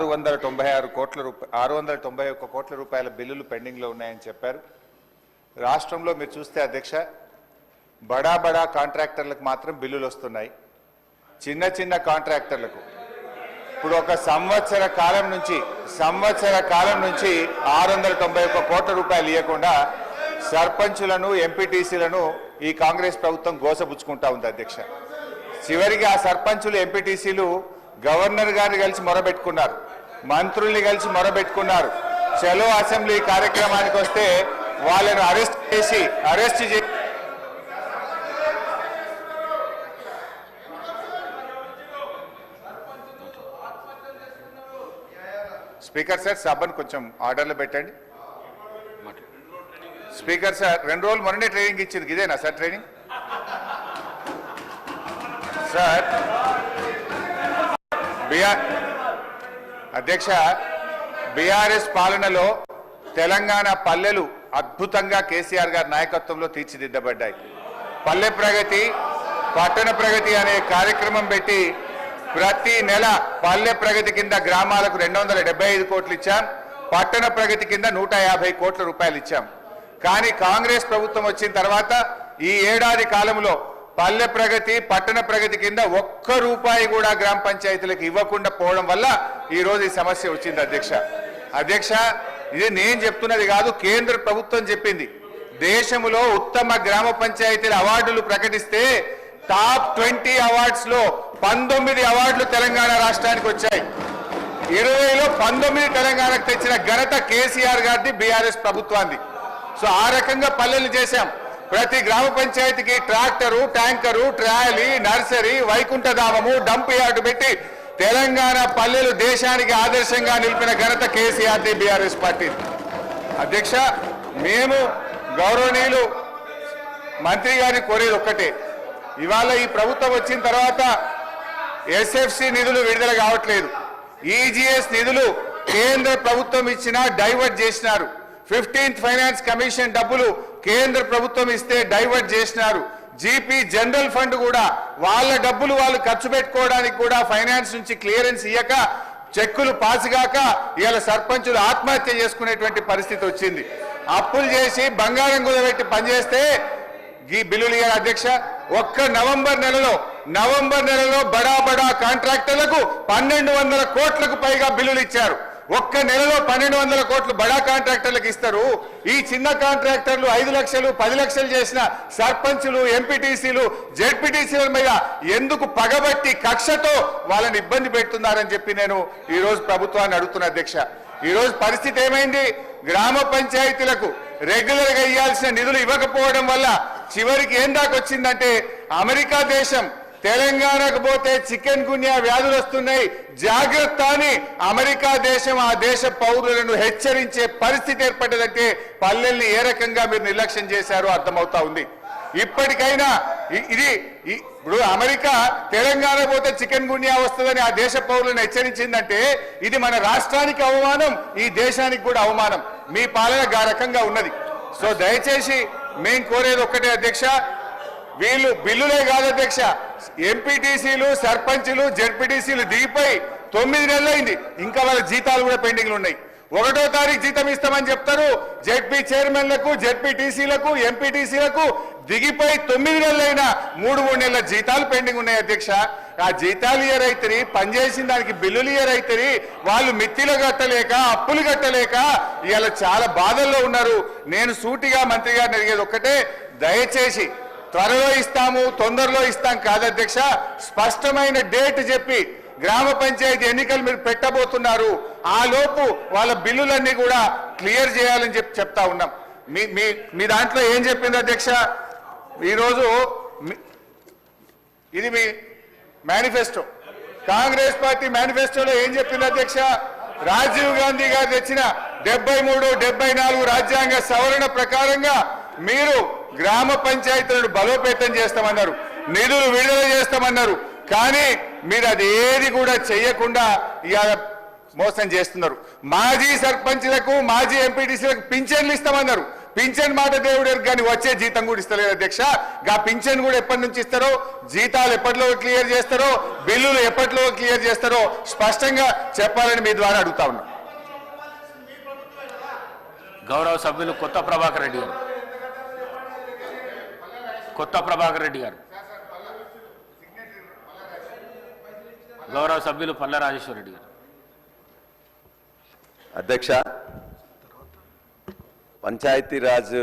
ఆరు వందల తొంభై ఆరు కోట్ల రూపాయ ఆరు వందల తొంభై ఒక్క కోట్ల రూపాయల బిల్లులు పెండింగ్లో ఉన్నాయని చెప్పారు. రాష్ట్రంలో మీరు చూస్తే అధ్యక్ష బడా బడా కాంట్రాక్టర్లకు మాత్రం బిల్లులు వస్తున్నాయి. చిన్న చిన్న కాంట్రాక్టర్లకు. ఇప్పుడు ఒక సంవత్సర కాలం నుంచి సంవత్సర కాలం నుంచి ఆరు వందల తొంభై ఒక్క కోట్ల రూపాయలు ఇవ్వకుండా సర్పంచులను ఎంపీటీసీలను ఈ కాంగ్రెస్ ప్రభుత్వం గోసపుచ్చుకుంటా ఉంది అధ్యక్ష. చివరికి ఆ సర్పంచులు ఎంపీటీసీలు గవర్నర్ గారిని కలిసి మొరబెట్టుకున్నారు. మంత్రుల్ని కలిసి మొరబెట్టుకున్నారు. చలో అసెంబ్లీ కార్యక్రమానికి వస్తే వాళ్ళను అరెస్ట్ చేసి అరెస్ట్ చేసి స్పీకర్ సార్ సభను కొంచెం ఆర్డర్లో పెట్టండి. స్పీకర్ సార్ రెండు రోజులు మొన్ననే ట్రైనింగ్ ఇచ్చింది. ఇదేనా సార్ ట్రైనింగ్? సార్ బిఆర్ అధ్యక్ష బీఆర్ఎస్ పాలనలో తెలంగాణ పల్లెలు అద్భుతంగా కేసీఆర్ గారి నాయకత్వంలో తీర్చిదిద్దబడ్డాయి. పల్లె ప్రగతి పట్టణ ప్రగతి అనే కార్యక్రమం పెట్టి ప్రతి నెల పల్లె ప్రగతి కింద గ్రామాలకు రెండు వందల డెబ్బై ఐదు కోట్లు ఇచ్చాం. పట్టణ ప్రగతి కింద నూట యాభై కోట్ల రూపాయలు ఇచ్చాం. కానీ కాంగ్రెస్ ప్రభుత్వం వచ్చిన తర్వాత ఈ ఏడాది కాలంలో పల్లె ప్రగతి పట్టణ ప్రగతి కింద ఒక్క రూపాయి కూడా గ్రామ పంచాయతీలకు ఇవ్వకుండా పోవడం వల్ల ఈరోజు ఈ సమస్య వచ్చింది అధ్యక్ష. అధ్యక్ష ఇది నేను చెప్తున్నది కాదు కేంద్ర ప్రభుత్వం చెప్పింది. దేశంలో ఉత్తమ గ్రామ పంచాయతీల అవార్డులు ప్రకటిస్తే టాప్ ట్వంటీ అవార్డ్స్లో పంతొమ్మిది అవార్డులు తెలంగాణ రాష్ట్రానికి వచ్చాయి. ఇరవైలో పంతొమ్మిది తెలంగాణకు తెచ్చిన ఘనత కేసీఆర్ గారిది బీఆర్ఎస్ ప్రభుత్వాన్ని సో ఆ రకంగా పల్లెలు చేశాం. ప్రతి గ్రామ పంచాయతీకి ట్రాక్టరు ట్యాంకరు ట్రాలీ నర్సరీ వైకుంఠధామము డంప్ యార్డు పెట్టి తెలంగాణ పల్లెలు దేశానికి ఆదర్శంగా నిలిపిన ఘనత కేసీఆర్టీ బీఆర్ఎస్ పార్టీ. అధ్యక్ష మేము గౌరవనీయులు మంత్రి గారిని కోరేది ఒక్కటే. ఇవాళ ఈ ప్రభుత్వం వచ్చిన తర్వాత ఎస్ఎఫ్సి నిధులు విడుదల కావట్లేదు. ఈజీఎస్ నిధులు కేంద్ర ప్రభుత్వం ఇచ్చినా డైవర్ట్ చేసినారు. ఫిఫ్టీన్త్ ఫైనాన్స్ కమిషన్ డబ్బులు కేంద్ర ప్రభుత్వం ఇస్తే డైవర్ట్ చేసినారు. జీపీ జనరల్ ఫండ్ కూడా వాళ్ళ డబ్బులు వాళ్ళు ఖర్చు పెట్టుకోవడానికి కూడా ఫైనాన్స్ నుంచి క్లియరెన్స్ ఇయ్యక చెక్కులు పాసుగాక ఇవాళ సర్పంచులు ఆత్మహత్య చేసుకునేటువంటి పరిస్థితి వచ్చింది. అప్పులు చేసి బంగారం కుదబెట్టి పనిచేస్తే ఈ బిల్లులు అధ్యక్ష. ఒక్క నవంబర్ నెలలో నవంబర్ నెలలో బడా బడా కాంట్రాక్టర్లకు పన్నెండు వందల కోట్లకు పైగా బిల్లులు ఇచ్చారు. ఒక్క నెలలో పన్నెండు వందల కోట్లు బడా కాంట్రాక్టర్లకు ఇస్తారు. ఈ చిన్న కాంట్రాక్టర్లు ఐదు లక్షలు పది లక్షలు చేసిన సర్పంచులు ఎంపీటీసీలు జెడ్పీటీసీల మీద ఎందుకు పగబట్టి కక్షతో వాళ్ళని ఇబ్బంది పెడుతున్నారని చెప్పి నేను ఈరోజు ప్రభుత్వాన్ని అడుగుతున్నా అధ్యక్ష ఈరోజు పరిస్థితి ఏమైంది? గ్రామ పంచాయతీలకు రెగ్యులర్గా ఇవ్వాల్సిన నిధులు ఇవ్వకపోవడం వల్ల చివరికి ఏం దాకా వచ్చిందంటే అమెరికా దేశం తెలంగాణకు పోతే చికెన్ గున్యా వ్యాధులు వస్తున్నాయి. జాగ్రత్త అని అమెరికా దేశం ఆ దేశ పౌరులను హెచ్చరించే పరిస్థితి ఏర్పడ్డదంటే పల్లెల్ని ఏ రకంగా మీరు నిర్లక్ష్యం చేశారో అర్థమవుతా ఉంది. ఇప్పటికైనా ఇది ఇప్పుడు అమెరికా తెలంగాణ పోతే చికెన్ గున్యా వస్తుందని ఆ దేశ పౌరులను హెచ్చరించిందంటే ఇది మన రాష్ట్రానికి అవమానం ఈ దేశానికి కూడా అవమానం. మీ పాలన గా రకంగా ఉన్నది. సో దయచేసి మేం కోరేది ఒక్కటే అధ్యక్ష వీళ్ళు బిల్లులే కాదు అధ్యక్ష ఎంపీటీసీలు సర్పంచ్లు జెడ్పీటీసీలు దిగిపోయి తొమ్మిది నెలలైంది. ఇంకా వాళ్ళ జీతాలు కూడా పెండింగ్లు ఉన్నాయి. ఒకటో తారీఖు జీతం ఇస్తామని చెప్తారు. జెడ్పీ చైర్మన్లకు జెడ్పీటీసీలకు ఎంపీటీసీలకు దిగిపోయి తొమ్మిది నెలలైనా మూడు మూడు నెలల జీతాలు పెండింగ్ ఉన్నాయి అధ్యక్ష. ఆ జీతాలు ఇయర్ అయితేరి పనిచేసిన దానికి బిల్లులు ఇయర్ అయితేరి వాళ్ళు మిత్తిలు కట్టలేక అప్పులు కట్టలేక ఇవాళ చాలా బాధల్లో ఉన్నారు. నేను సూటిగా మంత్రి గారిని అడిగేది ఒక్కటే దయచేసి త్వరలో ఇస్తాము తొందరలో ఇస్తాం కాదు అధ్యక్ష. స్పష్టమైన డేట్ చెప్పి గ్రామ పంచాయతీ ఎన్నికలు మీరు పెట్టబోతున్నారు. ఆ లోపు వాళ్ళ బిల్లులన్నీ కూడా క్లియర్ చేయాలని చెప్పి చెప్తా ఉన్నాం. మీ మీ మీ దాంట్లో ఏం చెప్పింది అధ్యక్ష? ఈరోజు ఇది మీ మేనిఫెస్టో. కాంగ్రెస్ పార్టీ మేనిఫెస్టోలో ఏం చెప్పింది అధ్యక్ష? రాజీవ్ గాంధీ గారు తెచ్చిన డెబ్బై మూడు డెబ్బై నాలుగు రాజ్యాంగ సవరణ ప్రకారంగా మీరు గ్రామ పంచాయతీలను బలోపేతం చేస్తామన్నారు నిధులు విడుదల చేస్తామన్నారు కానీ మీరు అది ఏది కూడా చేయకుండా ఇవాళ మోసం చేస్తున్నారు. మాజీ సర్పంచ్లకు మాజీ ఎంపీటీసీలకు పింఛన్లు ఇస్తామన్నారు. పింఛన్ మాట దేవుడు కానీ వచ్చే జీతం కూడా ఇస్తలేదు అధ్యక్ష. గా పింఛన్ కూడా ఎప్పటి నుంచి ఇస్తారో జీతాలు ఎప్పటిలో క్లియర్ చేస్తారో బిల్లులు ఎప్పటిలో క్లియర్ చేస్తారో స్పష్టంగా చెప్పాలని మీ ద్వారా అడుగుతా ఉన్నా. గౌరవ సభ్యులు కొత్త ప్రభాకర్ రెడ్డి గారు. కొత్త ప్రభాకర్ రెడ్డి గారు. గౌరవ సభ్యులు పల్ల రాజేశ్వర రెడ్డి గారు. అధ్యక్ష పంచాయతీరాజ్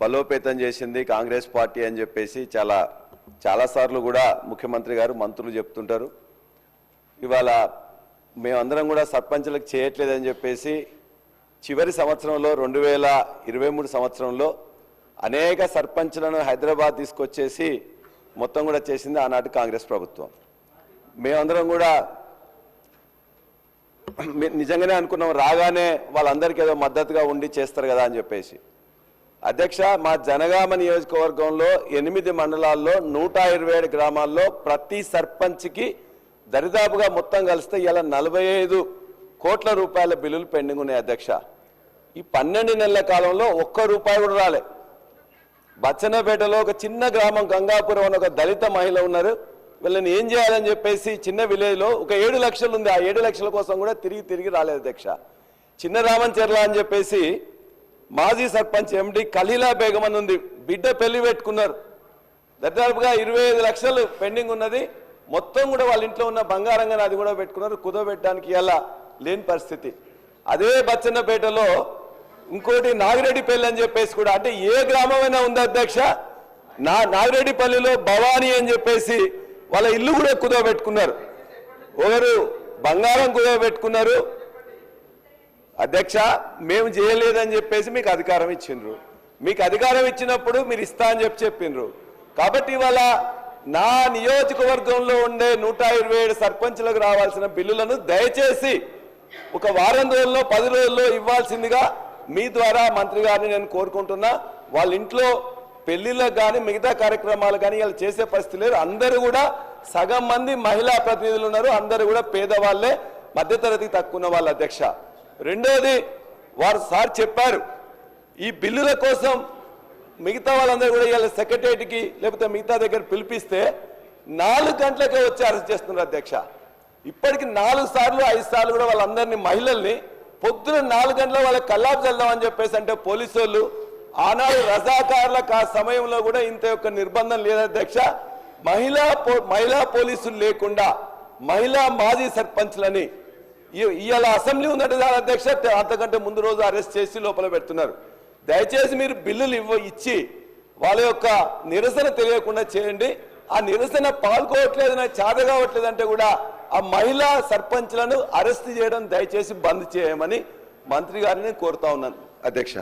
బలోపేతం చేసింది కాంగ్రెస్ పార్టీ అని చెప్పేసి చాలా చాలాసార్లు కూడా ముఖ్యమంత్రి గారు మంత్రులు చెప్తుంటారు. ఇవాళ మేమందరం కూడా సర్పంచ్లకు చేయట్లేదని చెప్పేసి చివరి సంవత్సరంలో రెండు వేల ఇరవై మూడు సంవత్సరంలో అనేక సర్పంచ్లను హైదరాబాద్ తీసుకొచ్చేసి మొత్తం కూడా చేసింది ఆనాటి కాంగ్రెస్ ప్రభుత్వం. మేమందరం కూడా నిజంగానే అనుకున్నాం రాగానే వాళ్ళందరికీ ఏదో మద్దతుగా ఉండి చేస్తారు కదా అని చెప్పేసి. అధ్యక్ష మా జనగామ నియోజకవర్గంలో ఎనిమిది మండలాల్లో నూట ఇరవై ఏడు గ్రామాల్లో ప్రతి సర్పంచ్కి దరిదాపుగా మొత్తం కలిస్తే ఇలా నలభై ఐదు కోట్ల రూపాయల బిల్లులు పెండింగ్ ఉన్నాయి అధ్యక్ష. ఈ పన్నెండు నెలల కాలంలో ఒక్క రూపాయి కూడా రాలే. బచ్చన్నపేటలో ఒక చిన్న గ్రామం గంగాపురం అని ఒక దళిత మహిళ ఉన్నారు. వీళ్ళని ఏం చేయాలని చెప్పేసి చిన్న విలేజ్లో ఒక ఏడు లక్షలు ఉంది. ఆ ఏడు లక్షల కోసం కూడా తిరిగి తిరిగి రాలేదు అధ్యక్ష చిన్న రామంచెర్ల అని చెప్పేసి మాజీ సర్పంచ్ ఎండి ఖలీలా బేగం అని ఉంది. బిడ్డ పెళ్ళి పెట్టుకున్నారు. దాదాపుగా ఇరవై ఐదు లక్షలు పెండింగ్ ఉన్నది. మొత్తం కూడా వాళ్ళ ఇంట్లో ఉన్న బంగారంగా అది కూడా పెట్టుకున్నారు. కుదవబెట్టడానికి ఎలా లేని పరిస్థితి. అదే బచ్చన్నపేటలో ఇంకోటి నాగిరెడ్డిపల్లి అని చెప్పేసి కూడా అంటే ఏ గ్రామమైనా ఉంది అధ్యక్ష? నా నాగిరెడ్డిపల్లిలో భవానీ అని చెప్పేసి వాళ్ళ ఇల్లు కూడా కుదవబెట్టుకున్నారు. ఒకరు బంగారం కుదవబెట్టుకున్నారు. అధ్యక్ష మేము చేయలేదని చెప్పేసి మీకు అధికారం ఇచ్చిండ్రు. మీకు అధికారం ఇచ్చినప్పుడు మీరు ఇస్తా అని చెప్పి చెప్పిండ్రు. కాబట్టి ఇవాళ నా నియోజకవర్గంలో ఉండే నూట ఇరవై ఏడు సర్పంచ్లకు రావాల్సిన బిల్లులను దయచేసి ఒక వారం రోజుల్లో పది రోజుల్లో ఇవ్వాల్సిందిగా మీ ద్వారా మంత్రి గారిని నేను కోరుకుంటున్నా వాళ్ళ ఇంట్లో పెళ్ళిళ్ళకు కానీ మిగతా కార్యక్రమాలు కానీ వాళ్ళు చేసే పరిస్థితి లేరు అందరూ కూడా సగం మంది మహిళా ప్రతినిధులు ఉన్నారు. అందరూ కూడా పేదవాళ్ళే మధ్యతరగతి తక్కువ ఉన్న వాళ్ళ అధ్యక్ష. రెండోది వారు సార్ చెప్పారు ఈ బిల్లుల కోసం మిగతా వాళ్ళందరూ కూడా ఇలా సెక్రటరియట్కి లేకపోతే మిగతా దగ్గర పిలిపిస్తే నాలుగు గంటలకే వచ్చి అరెస్ట్ చేస్తున్నారు అధ్యక్ష. ఇప్పటికి నాలుగు సార్లు ఐదు సార్లు కూడా వాళ్ళందరినీ మహిళల్ని పొద్దున నాలుగు గంటల వాళ్ళకి కల్లాపు చల్దామని చెప్పేసి అంటే పోలీసు వాళ్ళు ఆనాడు రజాకారులకు ఆ సమయంలో కూడా ఇంత యొక్క నిర్బంధం లేదధ్యక్ష మహిళా పో- మహిళా పోలీసులు లేకుండా మహిళా మాజీ సర్పంచ్లని ఇవాళ అసెంబ్లీ ఉందంటే దాని అధ్యక్ష అంతకంటే ముందు రోజు అరెస్ట్ చేసి లోపల పెడుతున్నారు. దయచేసి మీరు బిల్లులు ఇవ్వ ఇచ్చి వాళ్ళ యొక్క నిరసన తెలియకుండా చేయండి. ఆ నిరసన పాల్గొవట్లేదు నాకు చేత కావట్లేదు అంటే కూడా ఆ మహిళా సర్పంచ్లను అరెస్ట్ చేయడం దయచేసి బంద్ చేయమని మంత్రి గారిని కోరుతా ఉన్నాను. అధ్యక్ష